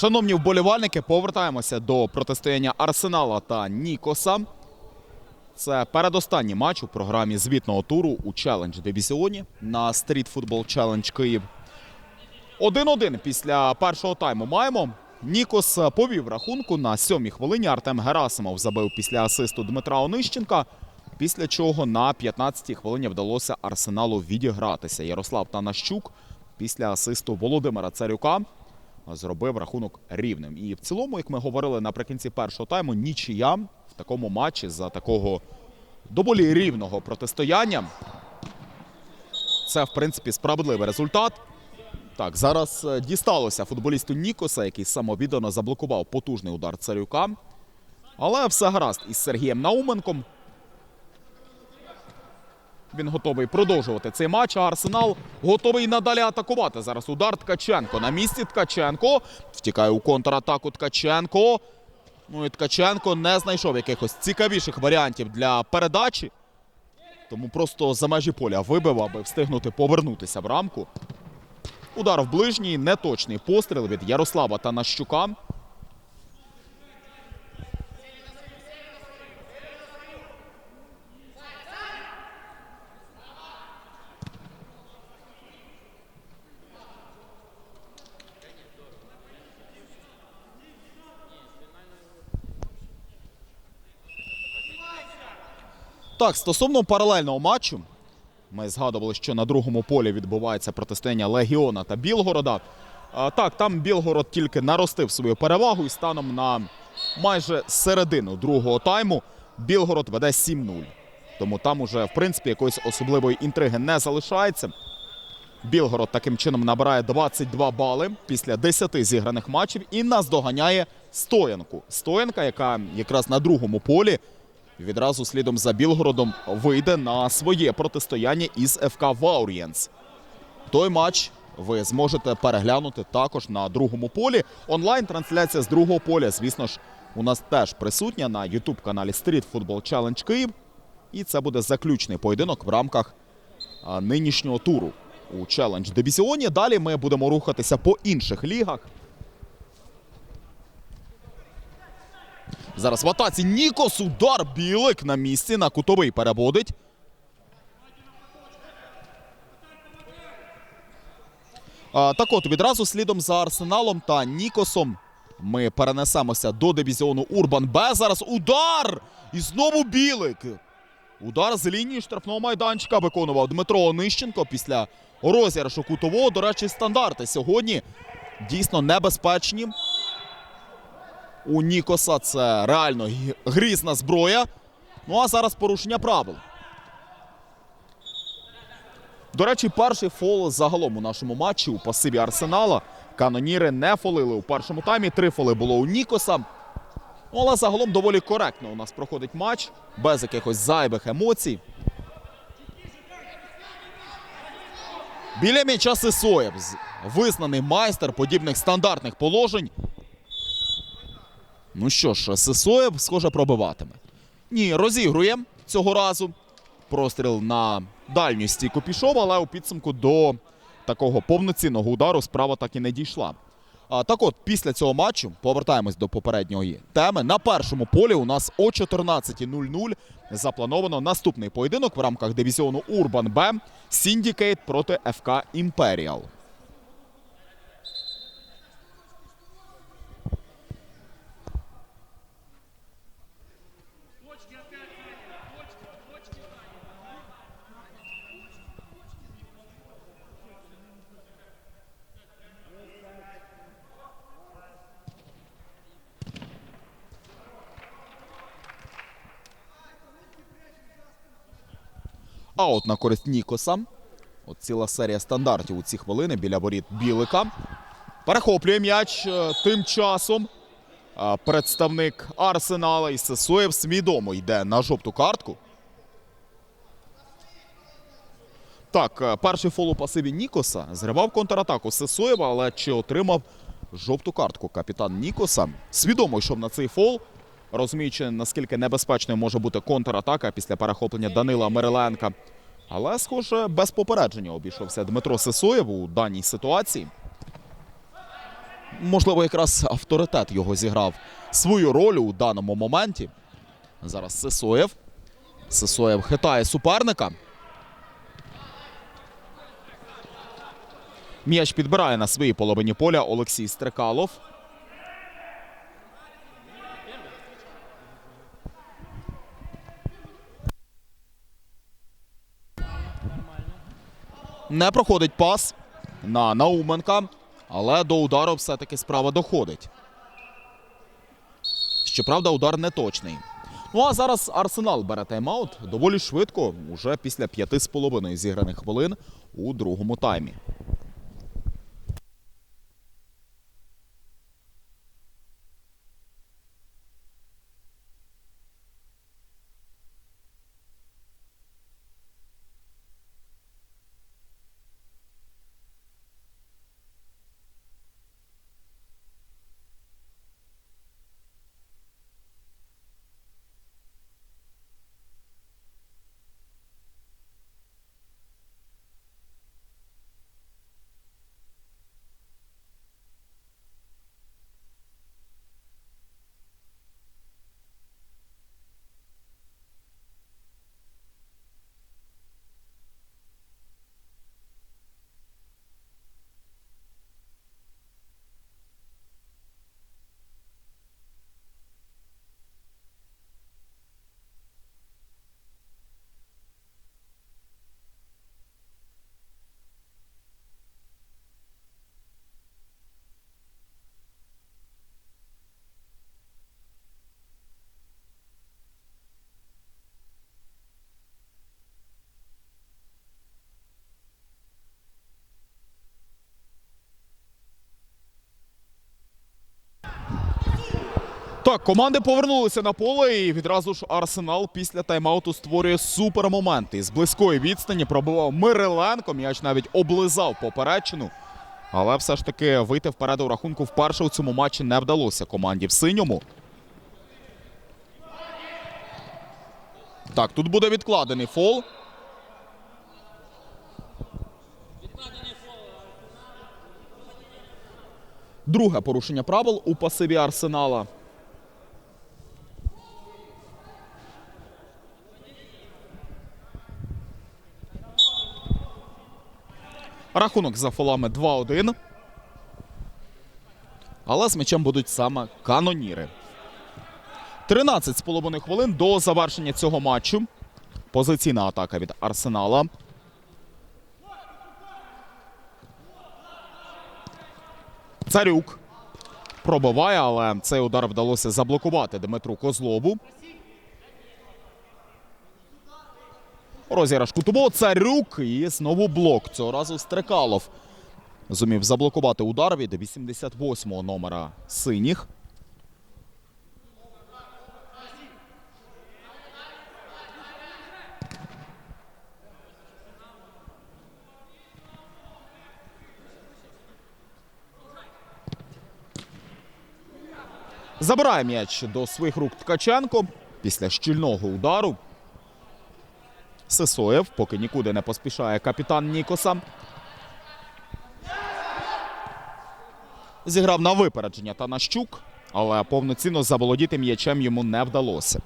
Шановні вболівальники, повертаємося до протистояння Арсенала та Нікоса. Це передостанній матч у програмі звітного туру у челендж дивізіоні на Street Football Challenge Київ. 1-1 після першого тайму маємо. Нікос повів рахунку на сьомій хвилині. Артем Герасимов забив після асисту Дмитра Онищенка. Після чого на 15-й хвилині вдалося Арсеналу відігратися. Ярослав Танащук після асисту Володимира Царюка зробив рахунок рівним. І в цілому, як ми говорили наприкінці першого тайму, нічия в такому матчі за такого доволі рівного протистояння. Це, в принципі, справедливий результат. Так, зараз е, дісталося футболісту Нікоса, який самовіддано заблокував потужний удар Царюка. Але все гаразд із Сергієм Науменком. Він готовий продовжувати цей матч. А Арсенал готовий надалі атакувати. Зараз удар Ткаченко. На місці Ткаченко. Втікає у контратаку Ткаченко. Ну і Ткаченко не знайшов якихось цікавіших варіантів для передачі. Тому просто за межі поля вибив, аби встигнути повернутися в рамку. Удар в ближній, неточний постріл від Ярослава Танащука. Так, стосовно паралельного матчу, ми згадували, що на другому полі відбувається протистояння Легіона та Білгорода. Так, там Білгород тільки наростив свою перевагу і станом на майже середину другого тайму Білгород веде 7-0. Тому там уже, в принципі, якоїсь особливої інтриги не залишається. Білгород таким чином набирає 22 бали після 10 зіграних матчів і наздоганяє Стоянку. Стоянка, яка якраз на другому полі відразу слідом за Білгородом вийде на своє протистояння із ФК Ваурієнс. Той матч ви зможете переглянути також на другому полі. Онлайн-трансляція з другого поля, звісно ж, у нас теж присутня на Ютуб-каналі Street Football Challenge Київ. І це буде заключний поєдинок в рамках нинішнього туру у челендж дивізіоні. Далі ми будемо рухатися по інших лігах. Зараз в атаці Нікос удар білик на місці на кутовий переводить. Так от відразу слідом за Арсеналом та Нікосом ми перенесемося до дивізіону Урбан Б. Зараз удар! І знову білик. Удар з лінії штрафного майданчика виконував Дмитро Онищенко після розіграшу кутового. До речі, стандарти сьогодні дійсно небезпечні. У Нікоса це реально грізна зброя. Ну а зараз порушення правил. До речі, перший фол загалом у нашому матчі у пасиві Арсенала. Каноніри не фолили у першому таймі. Три фоли було у Нікоса. Ну, але загалом доволі коректно у нас проходить матч, без якихось зайвих емоцій. Біля м'яча Сисоєв, визнаний майстер подібних стандартних положень. Ну що ж, Сисоєв, схоже, пробиватиме. Ні, розігрує цього разу. Простріл на дальню стійку пішов, але у підсумку до такого повноцінного удару справа так і не дійшла. А, так от, після цього матчу повертаємось до попередньої теми. На першому полі у нас о 14.00 заплановано наступний поєдинок в рамках дивізіону Урбан Б Сіндікейт проти ФК Імперіал. Аут на користь Нікоса. От ціла серія стандартів у ці хвилини біля воріт Білика. Перехоплює м'яч е, тим часом. е, Представник Арсенала і Сесоєв свідомо йде на жовту картку. Так, е, перший фол у пасиві Нікоса зривав контратаку Сесоєва, але чи отримав жовту картку капітан Нікоса? Свідомо йшов на цей фол. Розуміючи, наскільки небезпечною може бути контратака після перехоплення Данила Мириленка. Але, схоже, без попередження обійшовся Дмитро Сисоєв у даній ситуації. Можливо, якраз авторитет його зіграв свою роль у даному моменті. Зараз Сисоєв. Сисоєв хитає суперника. М'яч підбирає на своїй половині поля Олексій Стрекалов. Не проходить пас на Науменка, але до удару все-таки справа доходить. Щоправда, удар не точний. Ну а зараз Арсенал бере тайм-аут доволі швидко, уже після п'яти з половиною зіграних хвилин у другому таймі. Так, команди повернулися на поле, і відразу ж Арсенал після тайм-ауту створює супермоменти. З близької відстані пробивав Мириленко. М'яч навіть облизав поперечину. Але все ж таки вийти вперед у рахунку вперше у цьому матчі не вдалося команді в синьому. Так, тут буде відкладений фол. Друге порушення правил у пасиві Арсенала. Рахунок за фолами 2-1. Але з м'ячем будуть саме каноніри. 13 з половиною хвилин до завершення цього матчу. Позиційна атака від Арсенала. Царюк пробиває, але цей удар вдалося заблокувати Дмитру Козлову. Розіграш кутового Царюк і знову блок. Цього разу Стрекалов зумів заблокувати удар від 88-го номера синіх. Забирає м'яч до своїх рук Ткаченко після щільного удару. Сисоєв, поки нікуди не поспішає капітан Нікоса. Зіграв на випередження Танащук, але повноцінно заволодіти м'ячем йому не вдалося.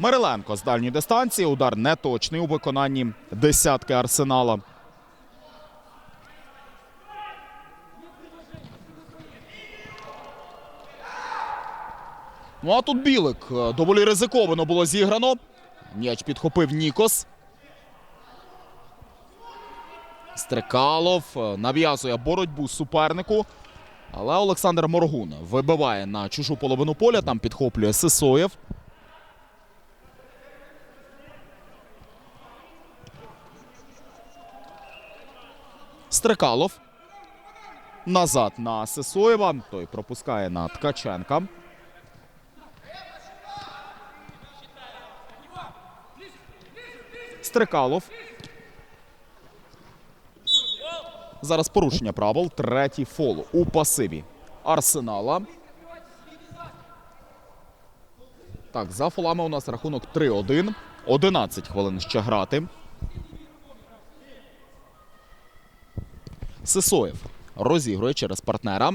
Мириленко з дальньої дистанції. Удар неточний у виконанні десятки арсенала. Ну а тут білик. Е, Доволі ризиковано було зіграно. М'яч підхопив Нікос. Стрекалов е, нав'язує боротьбу супернику. Але Олександр Моргун вибиває на чужу половину поля. Там підхоплює Сисоєв. Стрикалов. Назад на Сисоєва. Той пропускає на Ткаченка. Стрикалов. Зараз порушення правил. Третій фол у пасиві Арсенала. Так, за фолами у нас рахунок 3-1. 11 хвилин ще грати. Сисоєв розігрує через партнера.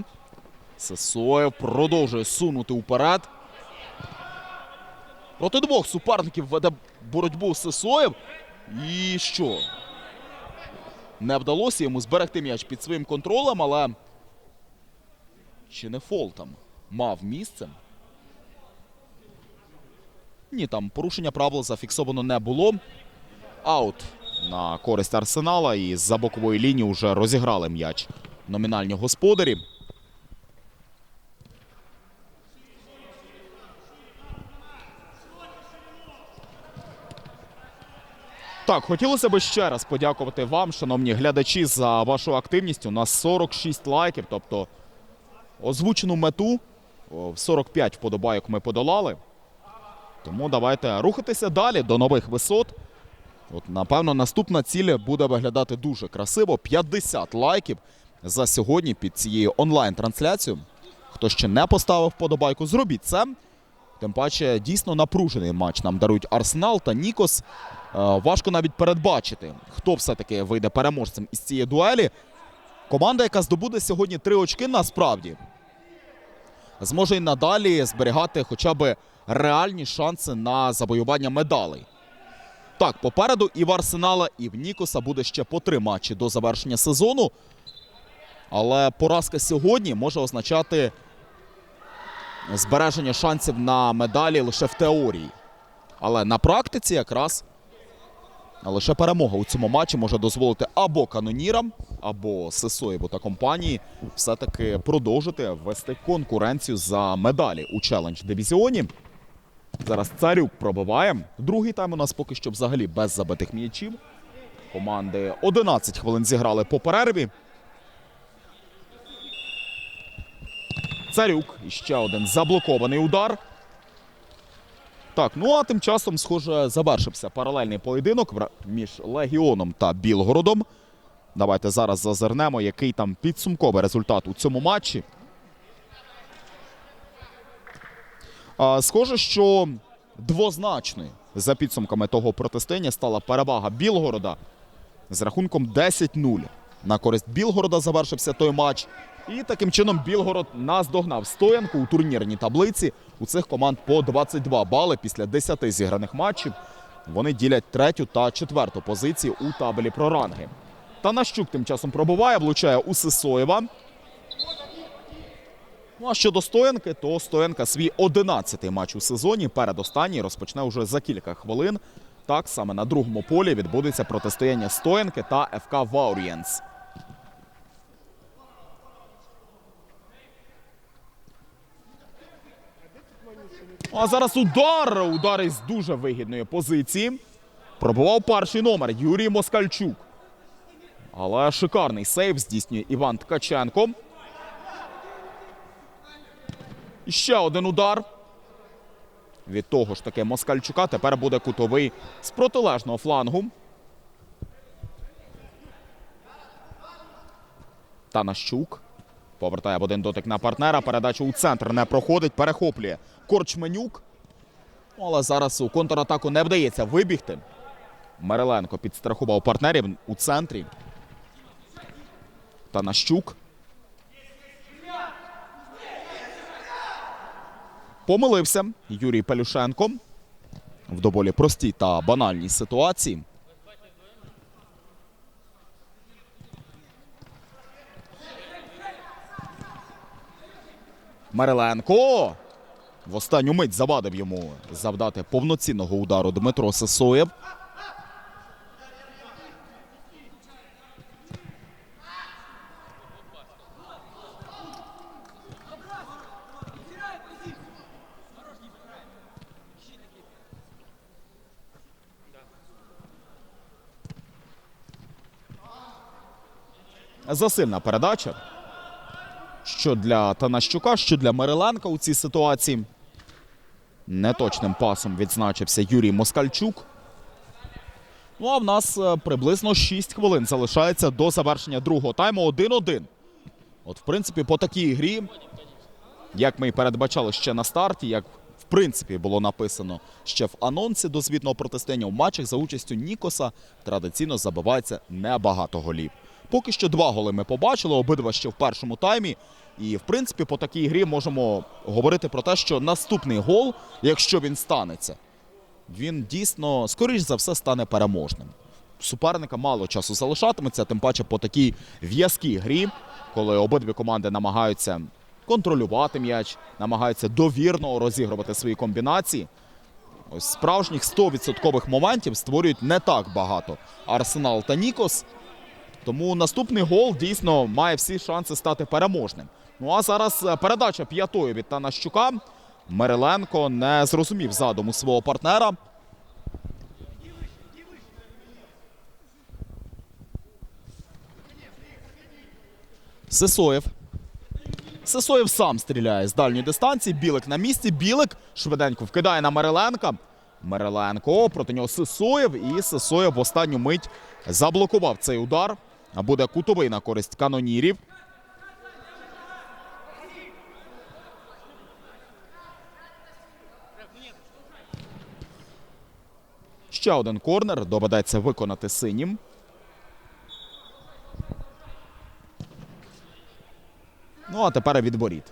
Сисоєв продовжує сунути уперед. Проти двох суперників веде боротьбу Сисоєв. І що? Не вдалося йому зберегти м'яч під своїм контролем, але чи не фол там мав місце? Ні, там порушення правил зафіксовано не було. Аут на користь Арсенала і з-за бокової лінії вже розіграли м'яч номінальні господарі. Так, хотілося б ще раз подякувати вам, шановні глядачі, за вашу активність. У нас 46 лайків, тобто озвучену мету в 45 вподобайок ми подолали. Тому давайте рухатися далі до нових висот. От, напевно, наступна ціль буде виглядати дуже красиво. 50 лайків за сьогодні під цією онлайн-трансляцією. Хто ще не поставив вподобайку, зробіть це. Тим паче, дійсно напружений матч нам дарують Арсенал та Нікос. Е, важко навіть передбачити, хто все-таки вийде переможцем із цієї дуелі. Команда, яка здобуде сьогодні три очки, насправді зможе й надалі зберігати хоча б реальні шанси на завоювання медалей. Так, попереду і в Арсенала, і в Нікоса буде ще по три матчі до завершення сезону. Але поразка сьогодні може означати збереження шансів на медалі лише в теорії. Але на практиці якраз лише перемога у цьому матчі може дозволити або канонірам, або Сесоєву та компанії все-таки продовжити вести конкуренцію за медалі у челендж дивізіоні. Зараз Царюк пробиває. Другий тайм у нас поки що взагалі без забитих м'ячів. Команди 11 хвилин зіграли по перерві. Царюк. І ще один заблокований удар. Так, ну а тим часом, схоже, завершився паралельний поєдинок між Легіоном та Білгородом. Давайте зараз зазирнемо, який там підсумковий результат у цьому матчі. А, схоже, що двозначною за підсумками того протистояння стала перевага Білгорода з рахунком 10-0. На користь Білгорода завершився той матч. І таким чином Білгород наздогнав стоянку у турнірній таблиці. У цих команд по 22 бали після 10 зіграних матчів. Вони ділять третю та четверту позиції у табелі про ранги. Танащук тим часом пробуває, влучає у Сисоєва. Ну а щодо Стоянки, то Стоянка свій 11-й матч у сезоні. Передостанній розпочне уже за кілька хвилин. Так, саме на другому полі відбудеться протистояння Стоянки та ФК Ваурієнс. А зараз удар. Удар із дуже вигідної позиції. Пробував перший номер Юрій Москальчук. Але шикарний сейв здійснює Іван Ткаченко. І ще один удар. Від того ж таки Москальчука тепер буде кутовий з протилежного флангу. Танащук. Повертає в один дотик на партнера. Передача у центр не проходить. Перехоплює Корчменюк. Ну, Але зараз у контратаку не вдається вибігти. Мереленко підстрахував партнерів у центрі. Танащук. Помилився Юрій Пелюшенко в доволі простій та банальній ситуації. Мариленко в останню мить завадив йому завдати повноцінного удару Дмитро Сисоєв. Засильна передача. Що для Танащука, що для Мириленка у цій ситуації. Неточним пасом відзначився Юрій Москальчук. Ну а в нас е, приблизно 6 хвилин залишається до завершення другого тайму 1-1. От, в принципі, по такій грі, як ми і передбачали ще на старті, як в принципі було написано ще в анонсі до звітного протистояння, у матчах за участю Нікоса традиційно забивається небагато голів. Поки що два голи ми побачили, обидва ще в першому таймі. І в принципі, по такій грі можемо говорити про те, що наступний гол, якщо він станеться, він дійсно, скоріш за все, стане переможним. Суперника мало часу залишатиметься, тим паче по такій в'язкій грі, коли обидві команди намагаються контролювати м'яч, намагаються довірно розігрувати свої комбінації. Ось справжніх 100% моментів створюють не так багато Арсенал та Нікос. Тому наступний гол дійсно має всі шанси стати переможним. Ну а зараз е, передача п'ятою від Танащука. Мереленко не зрозумів задуму свого партнера. Сисоєв. Сисоєв сам стріляє з дальньої дистанції. Білик на місці. Білик швиденько вкидає на Мереленка. Мереленко проти нього Сисоєв. І Сисоєв в останню мить заблокував цей удар. Буде кутовий на користь канонірів. Ще один корнер доведеться виконати синім. Ну, а тепер відборіт.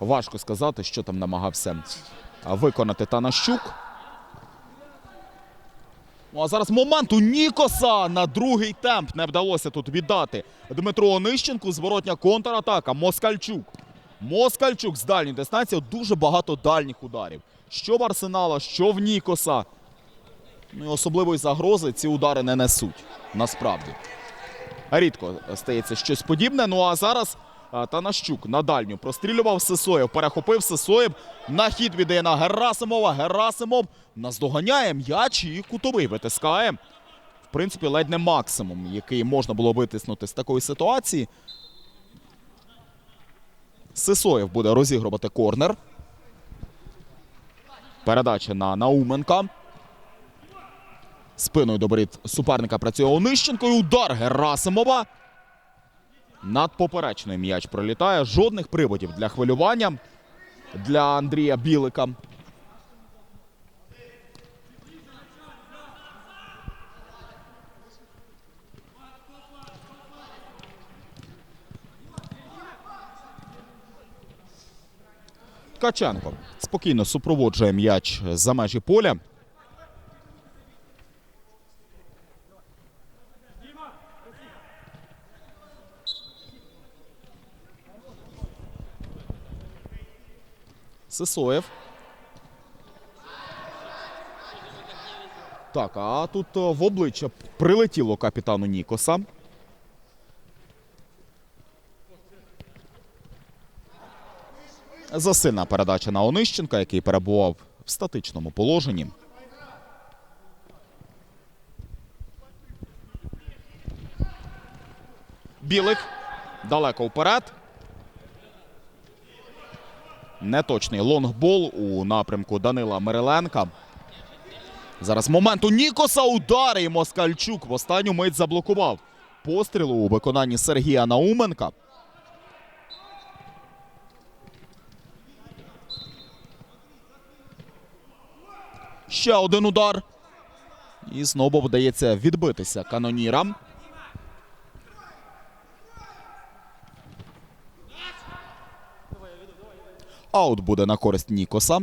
Важко сказати, що там намагався виконати Танащук. Ну, а зараз момент у Нікоса на другий темп не вдалося тут віддати Дмитро Онищенку. Зворотня контратака. Москальчук. Москальчук з дальньої дистанції. Дуже багато дальніх ударів. Що в Арсенала, що в Нікоса. Ну і особливої загрози ці удари не несуть. Насправді. Рідко стається щось подібне. Ну а зараз Танащук на дальню прострілював Сисоєв, перехопив Сисоєв. На хід віддає на Герасимова. Герасимов наздоганяє м'яч і кутовий витискає. В принципі, ледь не максимум, який можна було витиснути з такої ситуації. Сисоєв буде розігрувати корнер. Передача на Науменка. Спиною до воріт суперника працює Онищенко. І удар Герасимова. Над поперечною м'яч пролітає. Жодних приводів для хвилювання для Андрія Білика. Ткаченко спокійно супроводжує м'яч за межі поля. Сисоєв. Так, а тут е, в обличчя прилетіло капітану Нікоса. Засильна передача на Онищенка, який перебував в статичному положенні. Білик далеко вперед. Неточний лонгбол у напрямку Данила Мириленка. Зараз момент у Нікоса удар і Москальчук в останню мить заблокував пострілу у виконанні Сергія Науменка. Ще один удар. І знову вдається відбитися канонірам. Аут буде на користь Нікоса.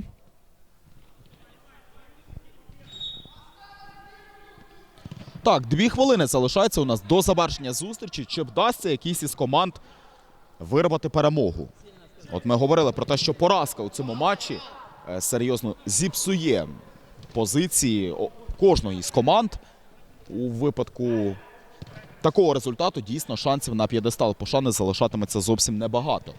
Так, дві хвилини залишається у нас до завершення зустрічі. Чи вдасться якийсь із команд вирвати перемогу? От ми говорили про те, що поразка у цьому матчі е, серйозно зіпсує позиції кожної з команд. У випадку такого результату дійсно шансів на п'єдестал пошани залишатиметься зовсім небагато.